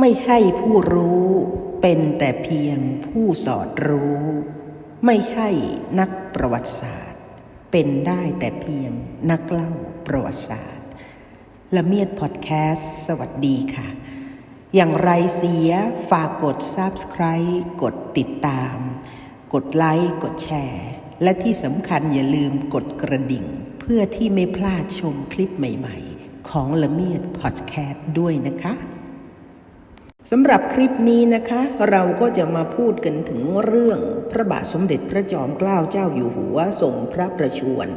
ไม่ใช่ผู้รู้เป็นแต่เพียงผู้สอดรู้ ไม่ใช่นักประวัติศาสตร์ เป็นได้แต่เพียงนักเล่าประวัติศาสตร์ละเมียดพอดแคสต์สวัสดีค่ะ อย่างไรเสียฝากกด Subscribe กดติดตาม กดไลค์กดแชร์ และที่สำคัญอย่าลืมกดกระดิ่ง เพื่อที่ไม่พลาดชมคลิปใหม่ๆ ของละเมียดพอดแคสต์ด้วยนะคะ สำหรับคลิปนี้นะคะ เราก็จะมาพูดกันถึงเรื่องพระบาทสมเด็จพระจอมเกล้าเจ้าอยู่หัวทรงพระประชวร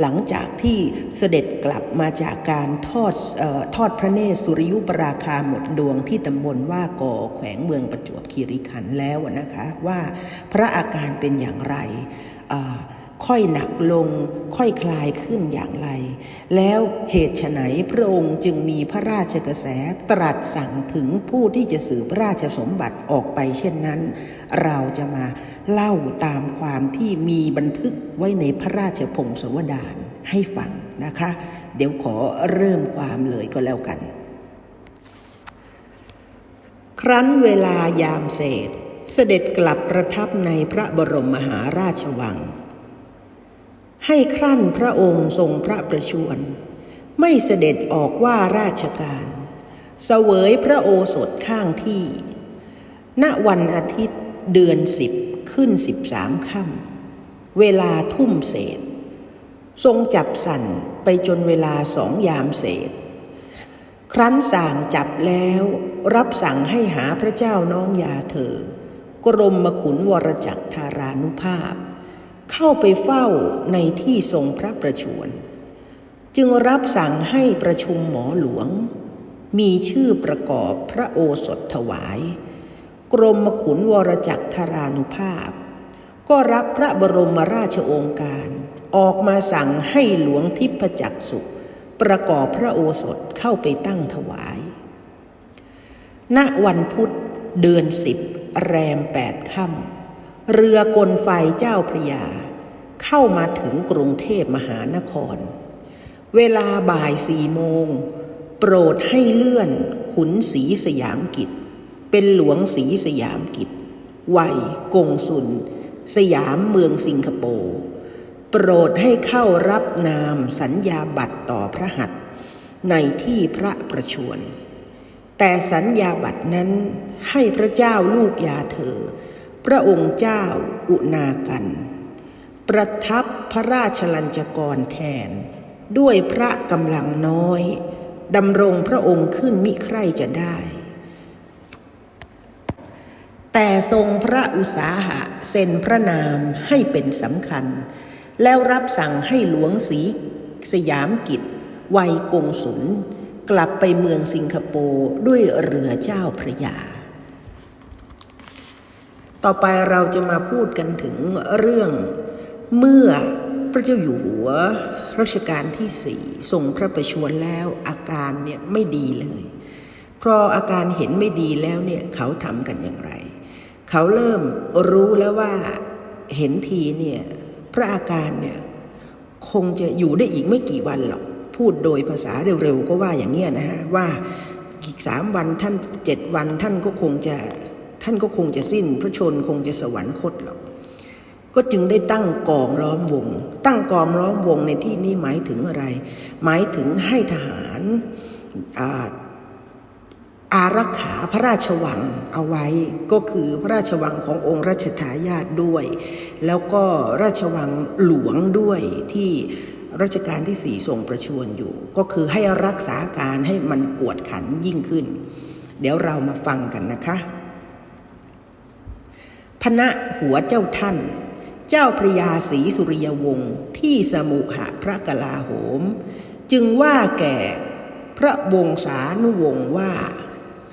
หลังจากที่เสด็จกลับมาจากการทอดออทอดพระเนตรสุริยุปราคาหมดดวงที่ตำบลว่ากอแขวงเมืองประจวบคีรีขันธ์แล้วนะคะ ว่าพระอาการเป็นอย่างไรอ่อ ค่อยหนักลง ค่อยคลายขึ้นอย่างไร แล้วเหตุไฉนพระองค์จึงมีพระราชกระแสตรัสสั่งถึงผู้ที่จะสืบราชสมบัติออกไปเช่นนั้น เราจะมาเล่าตามความที่มีบันทึกไว้ในพระราชพงศาวดารให้ฟังนะคะ เดี๋ยวขอเริ่มความเลยก็แล้วกัน ครั้นเวลายามเศษ เสด็จกลับประทับในพระบรมมหาราชวัง ให้ครั่นพระองค์ทรงพระประชวร ไม่เสด็จออกว่าราชการเสวยพระโอสถข้างที่ ณวันอาทิตย์เดือนสิบขึ้นสิบสามค่ำเวลาทุ่มเศษ ทรงจับสั่นไปจนเวลาสองยามเศษ ครั้นสั่งจับแล้ว รับสั่งให้หาพระเจ้าน้องยาเธอ กรมมขุนวรจักรธารานุภาพ เข้าไปเฝ้าในที่ทรงพระประชวรจึงรับสั่งให้ประชุมหมอหลวง มีชื่อประกอบพระโอสถถวาย กรมขุนวรจักรธารานุภาพ ก็รับพระบรมราชโองการ ออกมาสั่งให้หลวงทิพจักสุประกอบพระโอสถเข้าไปตั้งถวาย ณวันพุธเดือนสิบแรมแปดค่ำ เรือกลไฟเจ้าพระยา เข้ามาถึงกรุงเทพมหานคร เวลาบ่ายสี่โมง โปรดให้เลื่อนขุนศรีสยามกิจ เป็นหลวงศรีสยามกิจ วัยกงสุลสยามเมืองสิงคโปร์โปรดให้เข้ารับนามสัญญาบัตรต่อพระหัตถ์ในที่พระประชวรแต่สัญญาบัตรนั้นให้พระเจ้าลูกยาเธอ พระองค์เจ้าอุณากัน ประทับพระราชลัญจกรแทน ด้วยพระกำลังน้อยดำรงพระองค์ขึ้นมิใครจะได้ แต่ทรงพระอุตสาหะเซ็นพระนามให้เป็นสำคัญ แล้วรับสั่งให้หลวงศรีสยามกิจวัยกงสุลกลับไปเมืองสิงคโปร์ด้วยเรือเจ้าพระยา ต่อไปเราจะมาพูดกันถึงเรื่องเมื่อพระเจ้าอยู่หัวรัชกาลที่สี่ทรงพระประชวรแล้วอาการเนี่ยไม่ดีเลย เพราะอาการเห็นไม่ดีแล้วเนี่ยเขาทำกันอย่างไร เขาเริ่มรู้แล้วว่าเห็นทีเนี่ยพระอาการเนี่ยคงจะอยู่ได้อีกไม่กี่วันหรอกพูดโดยภาษาเร็วๆก็ว่าอย่างเงี้ยนะฮะว่าอีกสามวันท่านเจ็ดวันท่านก็คงจะ ท่านก็คงจะสิ้น พระชนคงจะสวรรคตหรอกก็จึงได้ตั้งกองล้อมวง ตั้งกองล้อมวงในที่นี้หมายถึงอะไร หมายถึงให้ทหารอาอารักขาพระราชวังเอาไว้ ก็คือพระราชวังขององค์รัชทายาทด้วย แล้วก็ราชวังหลวงด้วยที่รัชกาลที่สี่ทรงประชวรอยู่ ก็คือให้รักษาการให้มันกวดขันยิ่งขึ้น เดี๋ยวเรามาฟังกันนะคะ พระหัวเจ้าท่าน เจ้าพระยาศรีสุริยวงศ์ที่สมุหะพระกลาโหม จึงว่าแก่พระวงศานุวงศ์ว่า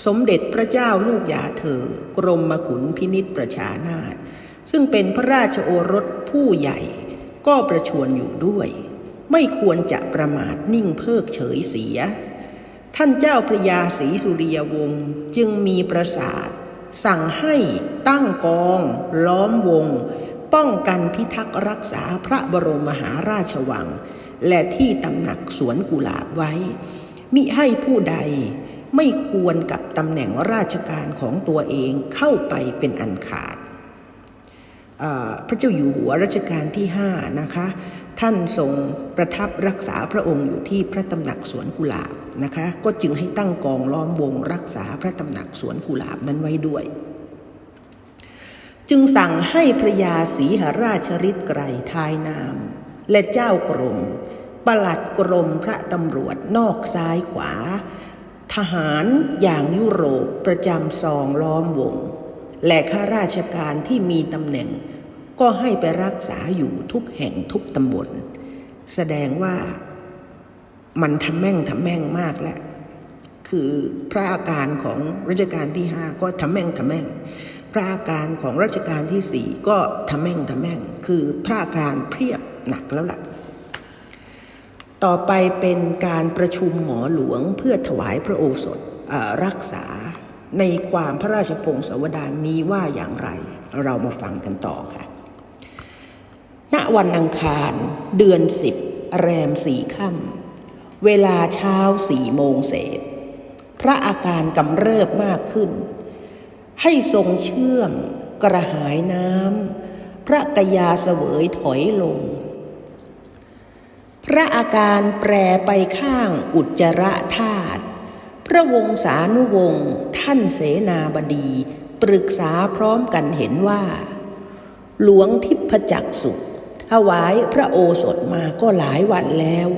สมเด็จพระเจ้าลูกยาเธอกรมมขุนพินิษประชานาถซึ่งเป็นพระราชโอรสผู้ใหญ่ก็ประชวรอยู่ด้วย ไม่ควรจะประมาทนิ่งเพิกเฉยเสีย ท่านเจ้าพระยาศรีสุริยวงศ์จึงมีประสาท สั่งให้ตั้งกอง ล้อมวง ป้องกันพิทักษ์รักษาพระบรมมหาราชวัง และที่ตำหนักสวนกุหลาบไว้ มิให้ผู้ใดไม่ควรกับตำแหน่งราชการของตัวเองเข้าไปเป็นอันขาด พระเจ้าอยู่หัวรัชกาลที่ห้านะคะ ท่านทรงประทับรักษาพระองค์อยู่ที่พระตำหนักสวนกุหลาบนะคะ ก็จึงให้ตั้งกองล้อมวงรักษาพระตำหนักสวนกุหลาบนั้นไว้ด้วย จึงสั่งให้พระยาศรีหราชฤทธิ์ไกรทายนาม และเจ้ากรมปลัดกรมพระตำรวจนอกซ้ายขวา ทหารอย่างยุโรปประจำซองล้อมวง และข้าราชการที่มีตำแหน่ง ก็ให้ไปรักษาอยู่ทุกแห่งทุกตำบล แสดงว่ามันทำแม่งทำแม่งมากแล้ว คือพระอาการของรัชกาลที่ห้าก็ทำแม่งทำแม่ง พระอาการของรัชกาลที่สี่ก็ทำแม่งทำแม่ง คือพระอาการเพียบหนักแล้วล่ะ ต่อไปเป็นการประชุมหมอหลวงเพื่อถวายพระโอสถรักษาในความพระราชพงศาวดารนี้ว่าอย่างไร เรามาฟังกันต่อค่ะ ณวันอังคาร เดือนสิบแรมสี่ค่ำเวลาเช้าสี่โมงเศษ พระอาการกำเริบมากขึ้น ให้ทรงเชื่อมกระหายน้ำพระกยาเสวยถอยลง พระอาการแปรไปข้างอุจจาระธาตุพระวงศานุวงศ์ท่านเสนาบดี ปรึกษาพร้อมกันเห็นว่า หลวงทิพจักสุ ถวายพระโอสถมาก็หลายวันแล้ว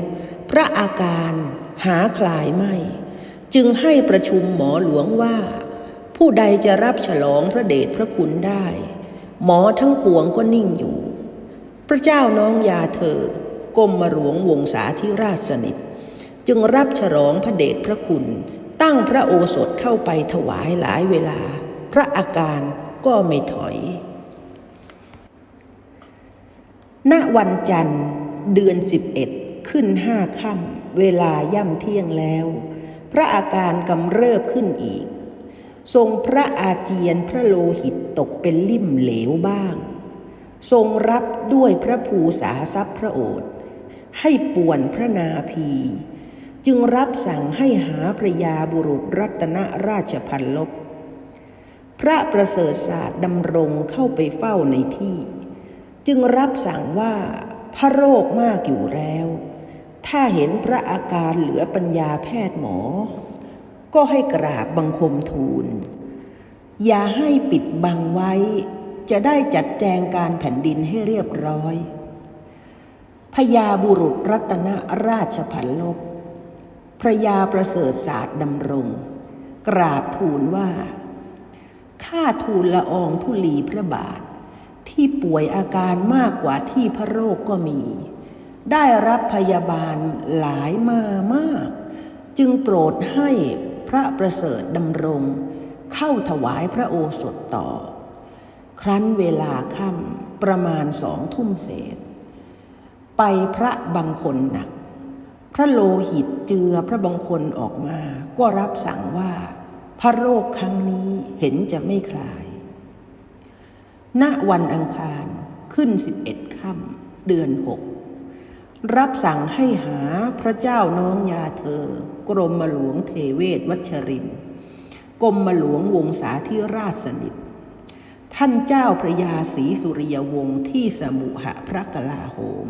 พระอาการหาคลายไม่ จึงให้ประชุมหมอหลวงว่า ผู้ใดจะรับฉลองพระเดชพระคุณได้ หมอทั้งปวงก็นิ่งอยู่ พระเจ้าน้องยาเธอกรมหลวงวงศาธิราชสนิท จึงรับฉลองพระเดชพระคุณ ตั้งพระโอสถเข้าไปถวายหลายเวลา พระอาการก็ไม่ถอย ณวันจันทร์เดือนสิบเอ็ดขึ้นห้าค่ำเวลาย่ำเที่ยงแล้ว พระอาการกำเริบขึ้นอีก ทรงพระอาเจียนพระโลหิตตกเป็นลิ่มเหลวบ้าง ทรงรับด้วยพระภูษาทรัพย์พระโอษฐ์ให้ป่วนพระนาภีจึงรับสั่งให้หาพระยาบุรุษรัตนราชพันลบพระประเสริฐศาสตร์ดำรงเข้าไปเฝ้าในที่ จึงรับสั่งว่าพระโรคมากอยู่แล้ว ถ้าเห็นพระอาการเหลือปัญญาแพทย์หมอ ก็ให้กราบบังคมทูล อย่าให้ปิดบังไว้ จะได้จัดแจงการแผ่นดินให้เรียบร้อยพญาบุรุษรัตนราชพันลบพระยาประเสริฐศาสตร์ดำรง กราบทูลว่า ข้าทูลละอองธุลีพระบาท ที่ป่วยอาการมากกว่าที่พระโรคก็มี ได้รับพยาบาลหลายมามาก จึงโปรดให้พระประเสริฐดำรง เข้าถวายพระโอสถต่อ ครั้นเวลาค่ำประมาณสองทุ่มเศษ ไปพระบังคนหนัก พระโลหิตเจือพระบังคนออกมา ก็รับสั่งว่า พระโรคครั้งนี้เห็นจะไม่คลาย ณวันอังคารขึ้นสิบเอ็ดค่ำเดือนหกรับสั่งให้หาพระเจ้าน้องยาเธอ กรมหลวงเทเวศวัชรินกรมหลวงวงศาธิราชสนิท ท่านเจ้าพระยาศรีสุริยวงศ์ที่สมุหพระกลาโหม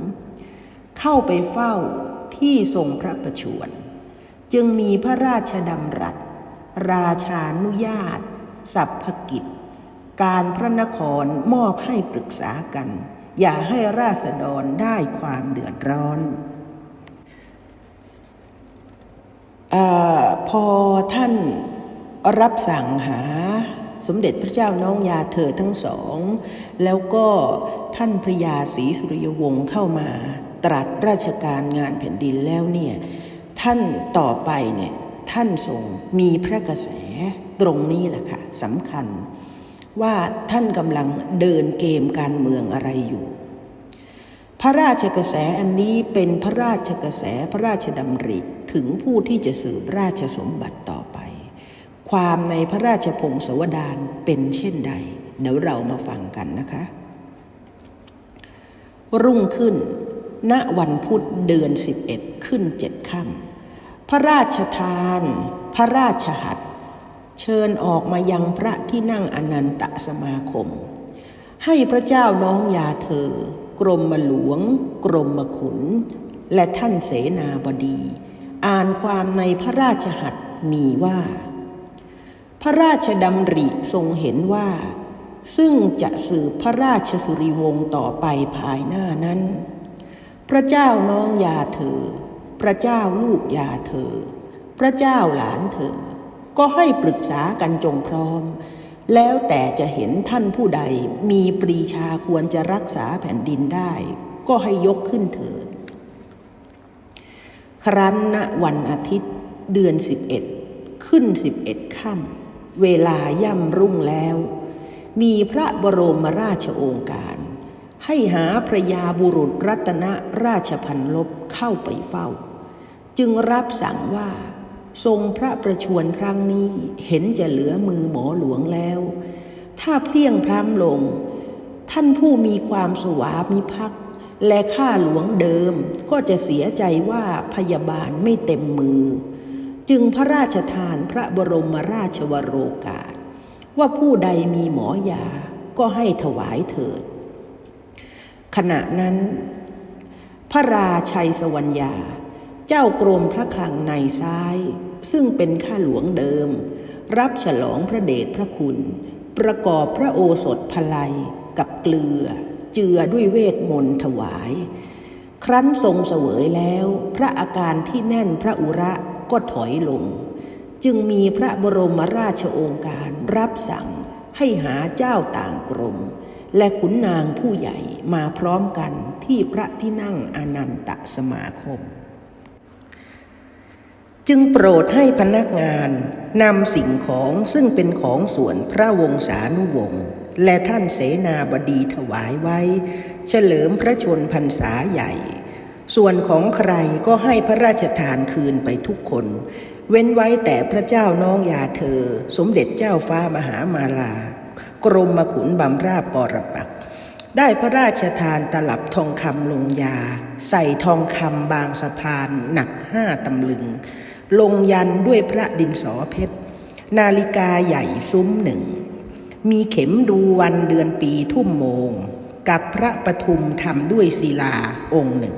เข้าไปเฝ้าที่ทรงพระประชวรจึงมีพระราชดำรัส ราชานุญาต สัพพกิจ การพระนครมอบให้ปรึกษากัน อย่าให้ราษฎรได้ความเดือดร้อนอพอท่านรับสั่งหาสมเด็จพระเจ้าน้องยาเธอทั้งสอง แล้วก็ท่านพระยาศรีสุริยวงศ์เข้ามาตรัสราชการงานแผ่นดินแล้วเนี่ยท่านต่อไปเนี่ยท่านทรงมีพระกระแสตรงนี้แหละค่ะสำคัญ ว่าท่านกำลังเดินเกมการเมืองอะไรอยู่ พระราชกระแสอันนี้เป็นพระราชกระแสพระราชดำริถึงผู้ที่จะสืบราชสมบัติต่อไป ความในพระราชพงศาวดารเป็นเช่นใด เดี๋ยวเรามาฟังกันนะคะ รุ่งขึ้น ณวันพุธเดือน 11 ขึ้นเจ็ดค่ำพระราชทาน พระราชหัต เชิญออกมายังพระที่นั่งอนันตสมาคม ให้พระเจ้าน้องยาเธอ กรมมหลวง กรมมขุน และท่านเสนาบดี อ่านความในพระราชหัตมีว่า พระราชดำริทรงเห็นว่า ซึ่งจะสืบพระราชสุริวงศ์ต่อไปภายหน้านั้น พระเจ้าน้องยาเธอ พระเจ้าลูกยาเธอ พระเจ้าหลานเธอ ก็ให้ปรึกษากันจงพร้อม แล้วแต่จะเห็นท่านผู้ใดมีปรีชาควรจะรักษาแผ่นดินได้ ก็ให้ยกขึ้นเถิด ครั้นณวันอาทิตย์เดือนสิบเอ็ดขึ้นสิบเอ็ดค่ำเวลาย่ำรุ่งแล้ว มีพระบรมราชโองการ ให้หาพระยาบุรุษรัตนราชพันลบเข้าไปเฝ้า จึงรับสั่งว่า ทรงพระประชวรครั้งนี้เห็นจะเหลือมือหมอหลวงแล้ว ถ้าเพลียงพล้ำลง ท่านผู้มีความสวามิภักดิ์และข้าหลวงเดิมก็จะเสียใจว่าพยาบาลไม่เต็มมือ จึงพระราชทานพระบรมราชวโรกาส ว่าผู้ใดมีหมอยาก็ให้ถวายเถิด ขณะนั้น พระราชัยสวรรยา เจ้ากรมพระคลังในซ้าย ซึ่งเป็นข้าหลวงเดิม รับฉลองพระเดชพระคุณ ประกอบพระโอสถพลัยกับเกลือ เจือด้วยเวทมนต์ถวาย ครั้นทรงเสวยแล้ว พระอาการที่แน่นพระอุระก็ถอยลง จึงมีพระบรมราชโองการรับสั่งให้หาเจ้าต่างกรม และขุนนางผู้ใหญ่มาพร้อมกันที่พระที่นั่งอนันตสมาคม จึงโปรดให้พนักงานนำสิ่งของซึ่งเป็นของส่วนพระวงศานุวงศ์และท่านเสนาบดีถวายไว้ เฉลิมพระชนพรรษาใหญ่ ส่วนของใครก็ให้พระราชทานคืนไปทุกคน เว้นไว้แต่พระเจ้าน้องยาเธอ สมเด็จเจ้าฟ้ามหามาลา กรมมขุนบำราชปรปัก ได้พระราชทานตลับทองคำลงยา ใส่ทองคำบางสะพานหนักห้าตำลึง ลงยันด้วยพระดินสอเพชร นาฬิกาใหญ่ซุ้มหนึ่ง มีเข็มดูวันเดือนปีทุ่มโมง กับพระปทุมทำด้วยศิลาองค์หนึ่ง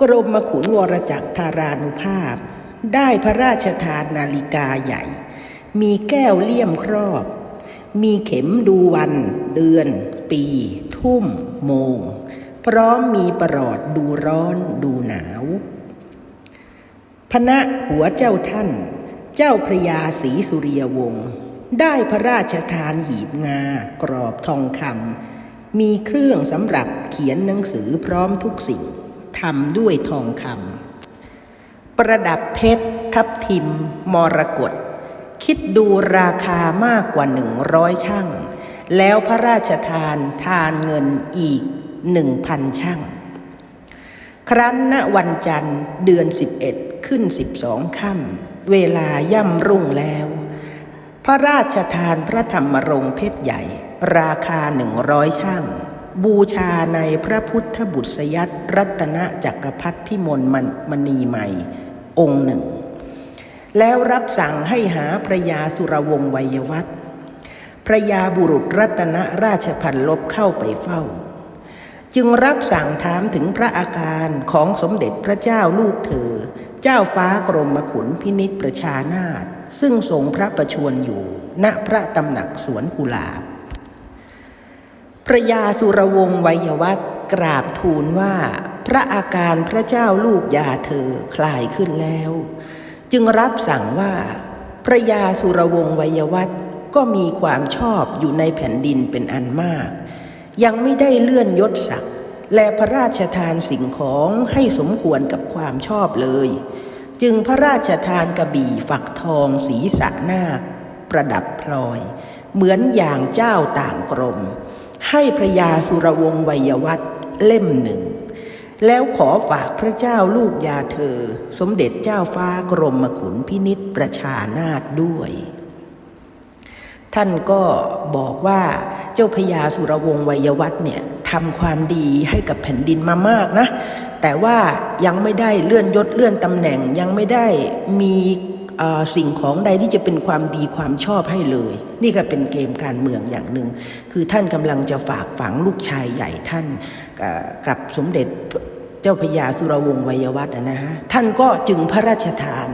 กรมมขุนวรจักรธารานุภาพ ได้พระราชทานนาฬิกาใหญ่ มีแก้วเลี่ยมครอบ มีเข็มดูวันเดือน ปี ทุ่ม โมง พร้อมมีประหลอดดูร้อนดูหนาว พระหัวเจ้าท่าน เจ้าพระยาศรีสุริยวงศ์ได้พระราชทานหีบงากรอบทองคำมีเครื่องสำหรับเขียนหนังสือพร้อมทุกสิ่งทำด้วยทองคำประดับเพชร ทับทิม มรกตคิดดูราคามากกว่าหนึ่งร้อยช่าง แล้วพระราชทานทานเงินอีกหนึ่งพันช่าง ครั้นณวันจันทร์เดือนสิบเอ็ด ขึ้นสิบสองค่ำเวลาย่ำรุ่งแล้ว พระราชทานพระธรรมรงเพชรใหญ่ ราคาหนึ่งร้อยช่าง บูชาในพระพุทธบุตรยัตรัตนจักรพรรดิพิมลมันมณีใหม่ องค์หนึ่ง แล้วรับสั่งให้หาพระยาสุรวงศ์วัยวัฒน์พระยาบุรุษรัตนราชพันลบเข้าไปเฝ้า จึงรับสั่งถามถึงพระอาการของสมเด็จพระเจ้าลูกเธอ เจ้าฟ้ากรมขุนพินิษประชานาถซึ่งทรงพระประชวรอยู่ ณพระตำหนักสวนกุหลาบพระยาสุรวงศ์วัยวัฒน์กราบทูลว่า พระอาการพระเจ้าลูกยาเธอคลายขึ้นแล้ว จึงรับสั่งว่า พระยาสุรวงศ์วัยวัฒก็มีความชอบอยู่ในแผ่นดินเป็นอันมาก ยังไม่ได้เลื่อนยศศักดิ และพระราชทานสิ่งของให้สมควรกับความชอบเลย จึงพระราชทานกระบี่ฝักทองศีระนาค ประดับพลอย เหมือนอย่างเจ้าต่างกรม ให้พระยาสุรวงศ์วัยวัฒน์เล่มหนึ่ง แล้วขอฝากพระเจ้าลูกยาเธอ สมเด็จเจ้าฟ้ากรมมขุนพินิษประชานาถด้วยท่านก็บอกว่าเจ้าพญาสุรวงศ์วัยวัฒน์เนี่ย ทำความดีให้กับแผ่นดินมามากนะ แต่ว่ายังไม่ได้เลื่อนยศเลื่อนตำแหน่งยังไม่ได้มีสิ่งของใดที่จะเป็นความดีความชอบให้เลย นี่ก็เป็นเกมการเมืองอย่างหนึ่งคือท่านกำลังจะฝากฝังลูกชายใหญ่ท่านกับสมเด็จเจ้าพญาสุรวงศ์วัยวัฒน์นะฮะท่านก็จึงพระราชทาน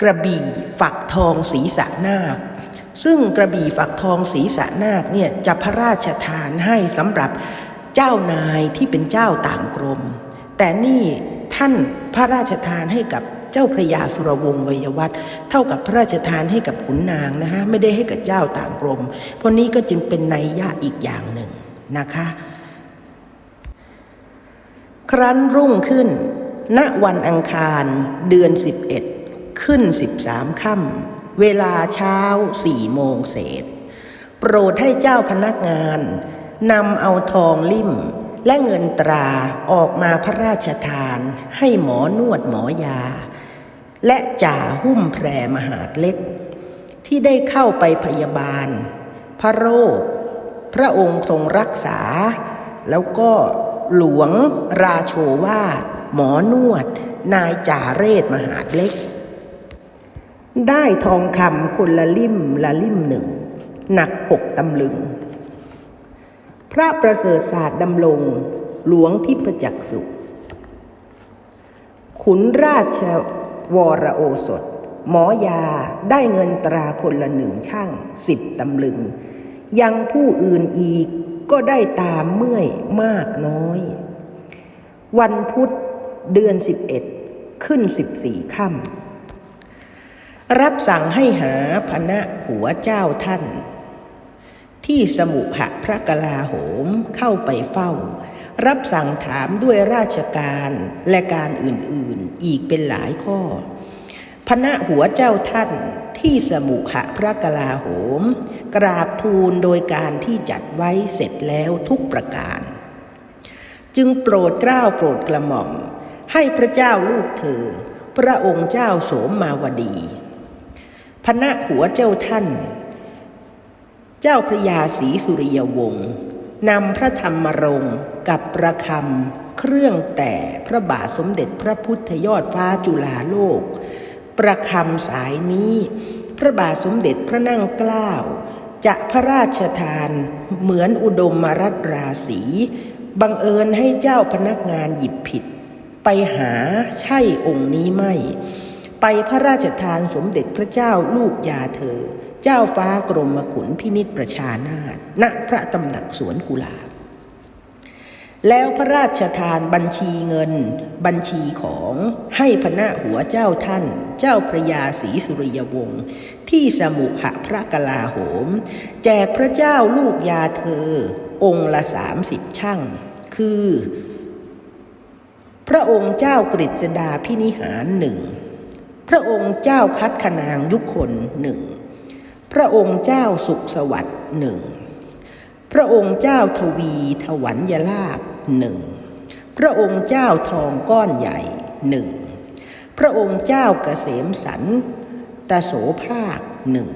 กระบี่ฝักทองศีรษะนาค ซึ่งกระบี่ฝักทองศีระนาคเนี่ยจะพระราชทานให้สำหรับเจ้านายที่เป็นเจ้าต่างกรม แต่นี่ท่านพระราชทานให้กับเจ้าพระยาสุรวงศ์วยวัฒน์เท่ากับพระราชทานให้กับขุนนางนะฮะไม่ได้ให้กับเจ้าต่างกรม เพราะนี้ก็จึงเป็นนัยยะอีกอย่างหนึ่งนะคะ ครั้นรุ่งขึ้น ณวันอังคารเดือน 11 ขึ้น 13ค่ำ เวลาเช้าสี่โมงเศษ โปรดให้เจ้าพนักงานนำเอาทองลิ่ม และเงินตราออกมาพระราชทาน ให้หมอนวดหมอยา และจ่าหุ้มแพรมหาดเล็ก ที่ได้เข้าไปพยาบาล พระโรค พระองค์ทรงรักษา แล้วก็หลวงราโชวาทหมอนวด นายจ่าเรศมหาดเล็ก ได้ทองคำคนละลิ่มละลิ่มหนึ่ง หนักหกตำลึง พระประเสริฐศาสตร์ดำรงหลวงทิพจักสุขุนราชวรโอสถ หมอยาได้เงินตราคนละหนึ่งช่างสิบตำลึง ยังผู้อื่นอีกก็ได้ตามเมื่อยมากน้อย วันพุธเดือนสิบเอ็ดขึ้นสิบสี่ค่ำ รับสั่งให้หาพนะหัวเจ้าท่าน ที่สมุหะพระกลาโหมเข้าไปเฝ้า รับสั่งถามด้วยราชการและการอื่นๆอีกเป็นหลายข้อ พนะหัวเจ้าท่านที่สมุหะพระกลาโหม กราบทูลโดยการที่จัดไว้เสร็จแล้วทุกประการ จึงโปรดเกล้าโปรดกระหม่อม ให้พระเจ้าลูกเธอ พระองค์เจ้าโสมมาวดี พนะหัวเจ้าท่าน เจ้าพระยาศรีสุริยวงศ์นำพระธรรมรงกับประคำเครื่องแต่พระบาทสมเด็จพระพุทธยอดฟ้าจุฬาโลก ประคำสายนี้ พระบาทสมเด็จพระนั่งเกล้าจะพระราชทานเหมือนอุดมมรัตราศีบังเอิญให้เจ้าพนักงานหยิบผิด ไปหาใช่องค์นี้ไม่ ไปพระราชทานสมเด็จพระเจ้าลูกยาเธอ เจ้าฟ้ากรมขุนพินิษประชานาถณพระตำหนักสวนกุหลาบ แล้วพระราชทานบัญชีเงิน บัญชีของให้พระหัวเจ้าท่าน เจ้าพระยาศรีสุริยวงศ์ที่สมุหพระกลาโหม แจกพระเจ้าลูกยาเธอ องค์ละสามสิบช่างคือ พระองค์เจ้ากฤษดาพินิหารหนึ่ง พระองค์เจ้าคัดคนางยุคนหนึ่ง พระองค์เจ้าสุขสวัสดิ์หนึ่ง พระองค์เจ้าทวีถวันยลาบหนึ่ง พระองค์เจ้าทองก้อนใหญ่หนึ่ง พระองค์เจ้าเกษมสันตโสภาคหนึ่ง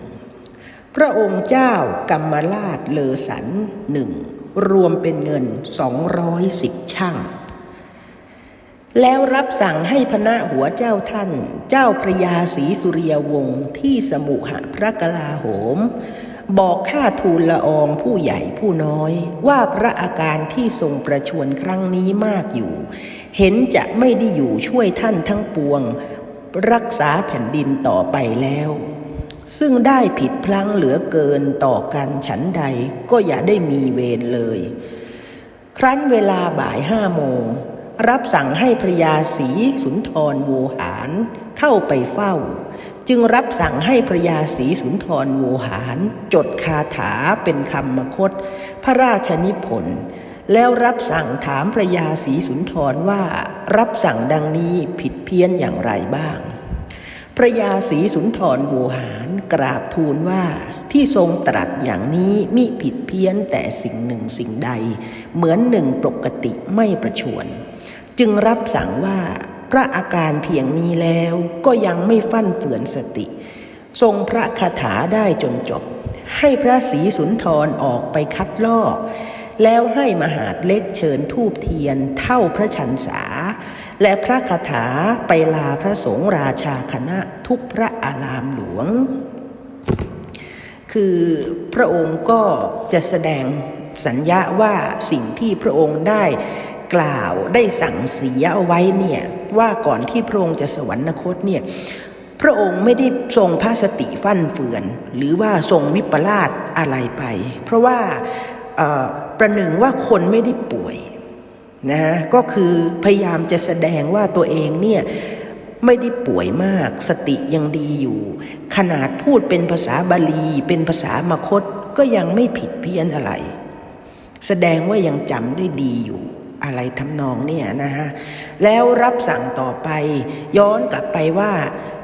พระองค์เจ้ากรรมราชเลอสันหนึ่ง รวมเป็นเงินสองร้อยสิบช่าง แล้วรับสั่งให้พระหัวเจ้าท่าน เจ้าพระยาศรีสุริยวงศ์ที่สมุหะพระกลาโหม บอกข้าทูลละอองผู้ใหญ่ผู้น้อย ว่าพระอาการที่ทรงประชวรครั้งนี้มากอยู่ เห็นจะไม่ได้อยู่ช่วยท่านทั้งปวง รักษาแผ่นดินต่อไปแล้ว ซึ่งได้ผิดพลั้งเหลือเกินต่อกันฉันใดก็อย่าได้มีเวรเลย ครั้นเวลาบ่ายห้าโมง รับสั่งให้พระยาศรีสุนทรโวหารเข้าไปเฝ้า จึงรับสั่งให้พระยาศรีสุนทรโวหาร จดคาถาเป็นคำมคต พระราชนิพนธ์แล้วรับสั่งถามพระยาศรีสุนทรว่ารับสั่งดังนี้ผิดเพี้ยนอย่างไรบ้าง พระยาศรีสุนทรโวหารกราบทูลว่าที่ทรงตรัสอย่างนี้มิผิดเพี้ยนแต่สิ่งหนึ่งสิ่งใด เหมือนหนึ่งปกติไม่ประชวร จึงรับสั่งว่าพระอาการเพียงนี้แล้วก็ยังไม่ฟั่นเฟือนสติ ทรงพระคาถาได้จนจบ ให้พระศรีสุนทรออกไปคัดลอก แล้วให้มหาดเล็กเชิญทูบเทียนเท่าพระชันษา และพระคาถาไปลาพระสงฆ์ราชาคณะทุกพระอารามหลวง คือพระองค์ก็จะแสดงสัญญาว่าสิ่งที่พระองค์ได้ กล่าวได้สั่งเสียเอาไว้เนี่ยว่าก่อนที่พระองค์จะสวรรคตเนี่ยพระองค์ไม่ได้ทรงพระสติฟั่นเฟือน หรือว่าทรงวิปลาสอะไรไป เพราะว่าประหนึ่งว่าคนไม่ได้ป่วยนะฮะก็คือพยายามจะแสดงว่าตัวเองเนี่ยไม่ได้ป่วยมากสติยังดีอยู่ ขนาดพูดเป็นภาษาบาลี เป็นภาษามคตก็ยังไม่ผิดเพี้ยนอะไร แสดงว่ายังจำได้ดีอยู่ อะไรทำนองเนี่ยนะฮะแล้วรับสั่งต่อไป ย้อนกลับไปว่า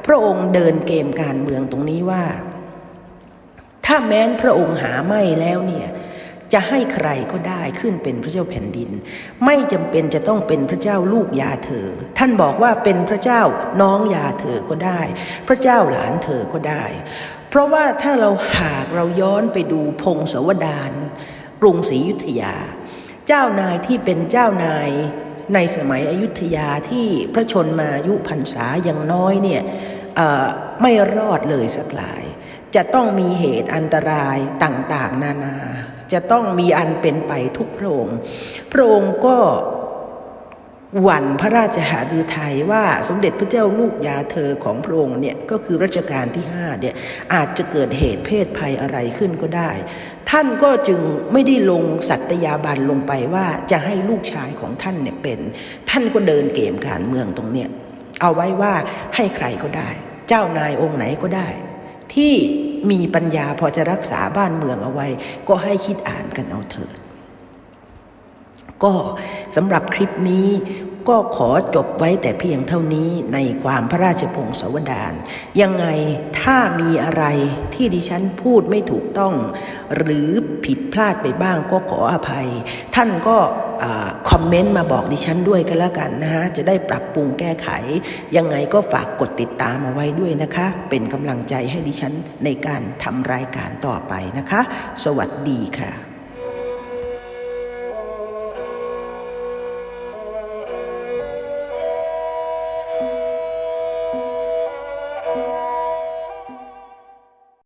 พระองค์เดินเกมการเมืองตรงนี้ว่า ถ้าแม้นพระองค์หาไม่แล้วเนี่ยจะให้ใครก็ได้ขึ้นเป็นพระเจ้าแผ่นดิน ไม่จำเป็นจะต้องเป็นพระเจ้าลูกยาเธอ ท่านบอกว่าเป็นพระเจ้าน้องยาเธอก็ได้ พระเจ้าหลานเธอก็ได้ เพราะว่าถ้าเราหากเราย้อนไปดูพงศาวดารกรุงศรีอยุธยา เจ้านายที่เป็นเจ้านายในสมัยอยุธยาที่พระชนมายุพรรษาอย่างน้อยเนี่ยไม่รอดเลยสักหลาย จะต้องมีเหตุอันตรายต่างๆ นานา จะต้องมีอันเป็นไปทุกพระองค์พระองค์ก็ หวันพระราชหฤทัยว่าสมเด็จพระเจ้าลูกยาเธอของพระองค์เนี่ยก็คือรัชกาลที่ห้าเนี่ยอาจจะเกิดเหตุเพศภัยอะไรขึ้นก็ได้ ท่านก็จึงไม่ได้ลงสัตยาบันลงไปว่าจะให้ลูกชายของท่านเนี่ยเป็น ท่านก็เดินเกมการเมืองตรงเนี้ยเอาไว้ว่าให้ใครก็ได้ เจ้านายองค์ไหนก็ได้ ที่มีปัญญาพอจะรักษาบ้านเมืองเอาไว้ ก็ให้คิดอ่านกันเอาเถิด ก็สำหรับคลิปนี้ก็ขอจบไว้แต่เพียงเท่านี้ในความพระราชพงศาวดารยังไงถ้ามีอะไรที่ดิฉันพูดไม่ถูกต้อง หรือผิดพลาดไปบ้างก็ขออภัย ท่านก็คอมเมนต์มาบอกดิฉันด้วยกันแล้วกันนะฮะ จะได้ปรับปรุงแก้ไข ยังไงก็ฝากกดติดตามเอาไว้ด้วยนะคะ เป็นกำลังใจให้ดิฉันในการทำรายการต่อไปนะคะ สวัสดีค่ะ